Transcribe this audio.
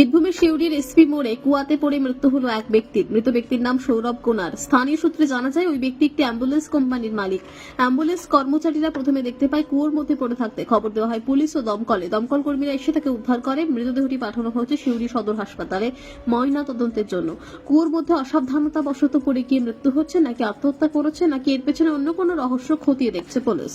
বীরভূমের শিউরির এসপি মোড়ে কুয়াতে পড়ে মৃত্যু হলো এক ব্যক্তির। মৃত ব্যক্তির নাম সৌরভ কোনার। স্থানীয় সূত্রে জানা যায়, ওই ব্যক্তি একটি অ্যাম্বুলেন্স কোম্পানির মালিক। অ্যাম্বুলেন্স কর্মচারীরা প্রথমে দেখতে পায় কুয়োর মধ্যে পড়ে থাকতে। খবর দেওয়া হয়, পুলিশ ও দমকলে। দমকল কর্মীরা এসে তাকে উদ্ধার করে। মৃতদেহটি পাঠানো হয়েছে শিউরি সদর হাসপাতালে ময়না তদন্তের জন্য। কুয়োর মধ্যে অসাবধানতা বশত পড়ে গিয়ে মৃত্যু হচ্ছে। নাকি আত্মহত্যা করেছে, নাকি এর পেছনে অন্য কোনো রহস্য খতিয়ে দেখছে পুলিশ?